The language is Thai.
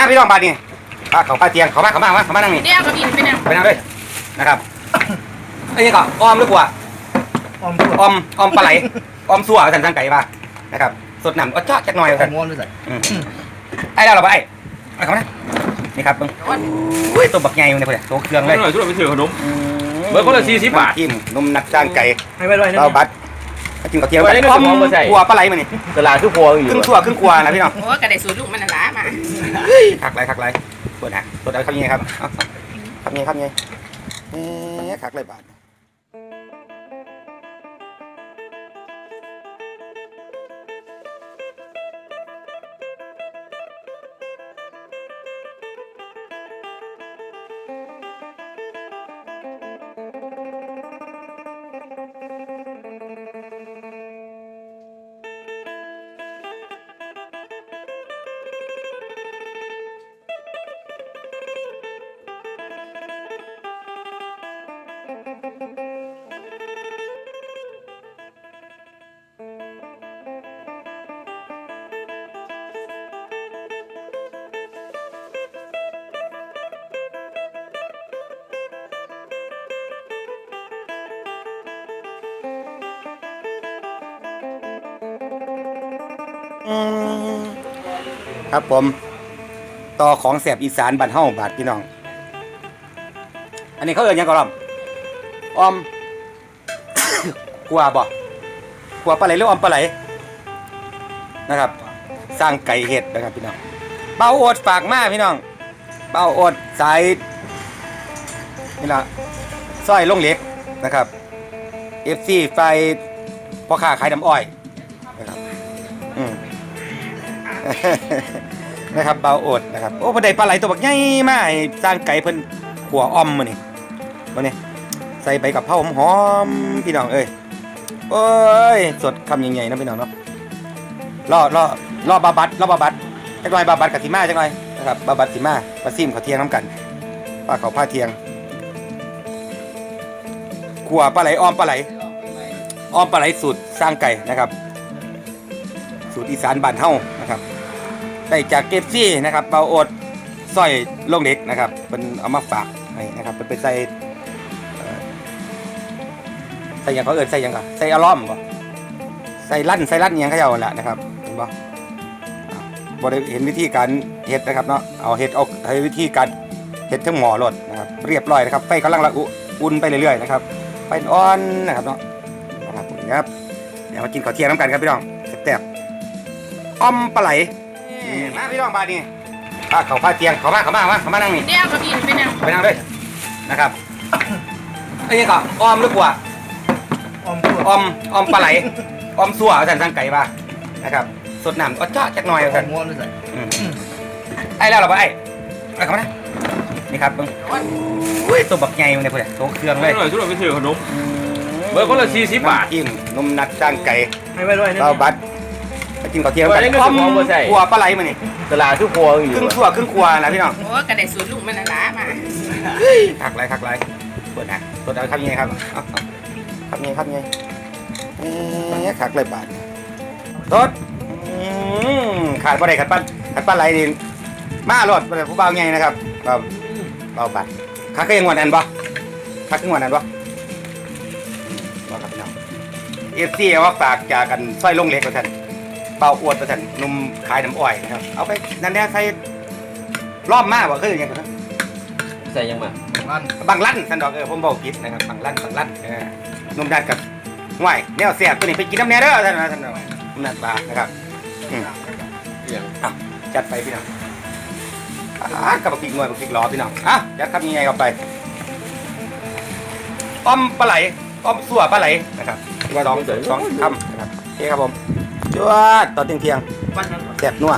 มาพี่น้องบาดนี่อะเขาพาเตียงเขามาเขามามาเขามานั่งนี่เดี๋ยวก็บินไปนั่งไปนั่งเลยนะครับไอ้นี่ก็ออมหรือกว่าออมตัวออมออมปลาไหลออมสัวสันสังไก่ป่ะนะครับสดหนำก็เจาะจักหน่อยใส่สันม้วนด้วยใส่อืมไอ้เราเหรอปะไอ้ไอ้เขามานะนี่ครับเบิ่งอุ้ยตัวบักใหญ่มันเลยเพื่อนตัวเครื่องเลยหน่อยช่วยไปถือขนมอืมเบิ่งคนละ40บาทจิ้มนมนักจ้างไก่ให้ไว้ด้วยนะเราบัตร กินกับเทียมไว้ในกระอป๋มองมาใส่กัวปลาไหลมานี่ตลาดทุกพวงอยู่ครึ่งสัวครึ่งกัวนะพี่น้องโอ้กระไดสูตรลูกมันน่ะหลามาคักไรคักไรเปิดฮะเปิดเอาครับยังไงครับเอาครับยังไงครับยังไงเอ๊ะคักไรบาท ครับผม ต่อของแสบอีสานบ้านเฮาบาทพี่น้อง อันนี้เขาเอ่ยยังก่อนอ ออม กลัวบ่กลัวปลาไหลหรือออมปลาไหลนะครับ สร้างไก่เห็ดนะครับพี่น้องเบาโอดฝากมาพี่น้องเบาโอดสายนี่ละสร้อยลงเหล็กนะครับเอฟซีไฟพ่อค้าขายน้ำอ้อยนะครับอืมนะครับเบาโอดนะครับ โอ้ประเดี๋ยปลาไหลตัวบักใหญ่มากสร้างไก่เพิ่นขัวออมมานี่มาเนี่ ใส่ใบกับเพราหอมๆพี่น้องเอ้ยโอ้ยสดคำใหญ่ๆนะพี่น้องเนาะรอรอรอบาบัดรอบาบัดจักหน่อยบาบัดกับสีมาจักหน่อยนะครับบาบัดสีมาปลาซิมเขาเทียงน้ำกันปลาเขาผ้าเทียงขัวปลาไหลอ้อมปลาไหลอ้อมปลาไหลสูตรสร้างไก่นะครับ สูตรอีสานบ้านเฮานะครับได้จากเก็บซี่นะครับเบาโอดสร้อยลงเด็กนะครับเป็นเอามาฝากให้นะครับเป็นไปใส่ ใส่หยังเขาเอินใส่หยังก่อนใส่อารอมบ่ใส่ลั่นใส่ลั่นหยังเขาเจ้าหั่นแหละนะครับเห็นบ่อ่าบ่ได้เห็นวิธีการเฮ็ดนะครับเนาะเอาเฮ็ดเอาให้วิธีการเฮ็ดทั้งหม้อรดนะครับเรียบร้อยนะครับไฟกำลังระอุอุ่นไปเรื่อยๆนะครับไฟอ่อนนะครับเนาะนะครับนี่ครับเดี๋ยวมากินข้าวเที่ยงน้ำกันครับพี่น้องแซ่บๆอ้อมปลาไหลมาพี่น้องบาดนี่พาเขาพาเตียงเขามาเขามามาเขามานั่งนี่เดี๋ยวก็บินไปนั่งไปนั่งเลยนะครับไอ้นี่ก็ออมหรือกว่า ออมตัวออมออมปลาไหลออมสัวสันสังไก่ป่ะนะครับสดน้ำก็เจาะจักหน่อยใส่สันม้วนด้วยใส่อืมไอ้แล้วเหรอปะไอ้ไอ้เขามานะนี่ครับเบิ่งอุ้ยตัวบักใหญ่มันเลยเพื่อนตัวเครื่องเลยหน่อยช่วยไปถือขนมเบิ่งคนละ40บาทน้ำจิ้มนมนัดจ้างไก่ให้ไว้ด้วยนะเราบัตรไปกินข้าวเที่ยงกันไว้ในกระป๋องมาใส่ขัวปลาไหลมานี่ตลาดทุกพวงอยู่ครึ่งสัวครึ่งขัวนะพี่น้องโอ้กระไดสูตรลูกมันน่ะหลามาคักไรคักไรเปิดฮะเปิดเอาครับยังไงครับเอาเอา ครับยังไงครับยังไงเอ๊ะคักไรบาทรถอืมขาดบ่ได้ขัดปั้นขัดปั้นไรดิมารถบ่ได้ผู้เบาไงนะครับเบาเบาบัตรคักก็ยังวันนั้นบ่คักก็ยังวันนั้นบ่บ่ครับพี่น้องเอฟซีเอาว่าฝากจากกันสร้อยลงเหล็กกับท่านเบาอวดกับท่านหนุ่มขายน้ำอ้อยนะครับ เอาไปนั่นแน่ใส่รอบมากบ่คืออย่างเงี้ยครับใส่ยังมาลั่นบางลั่นสันดอกเออผมบอกผิดนะครับบางลั่นบางลั่นเออ นุ่มดัดกับห่วยแนวเสียบตัวนี้ไปกินน้ำแน่เด้อท่านนะท่านนะนุ่มดัดปลานะครับอืมอย่างอะจัดไปพี่น้องอะกับบักพริกหน่วยบักพริกล้อพี่น้องอะจัดครับยังไงเข้าไปอ้อมปลาไหลอ้อมสัวปลาไหลนะครับสองสองคำนะครับโอเคครับผมจวดตอนเที่ยงเที่ยงปั้นนั้นๆแซ่บนัวอ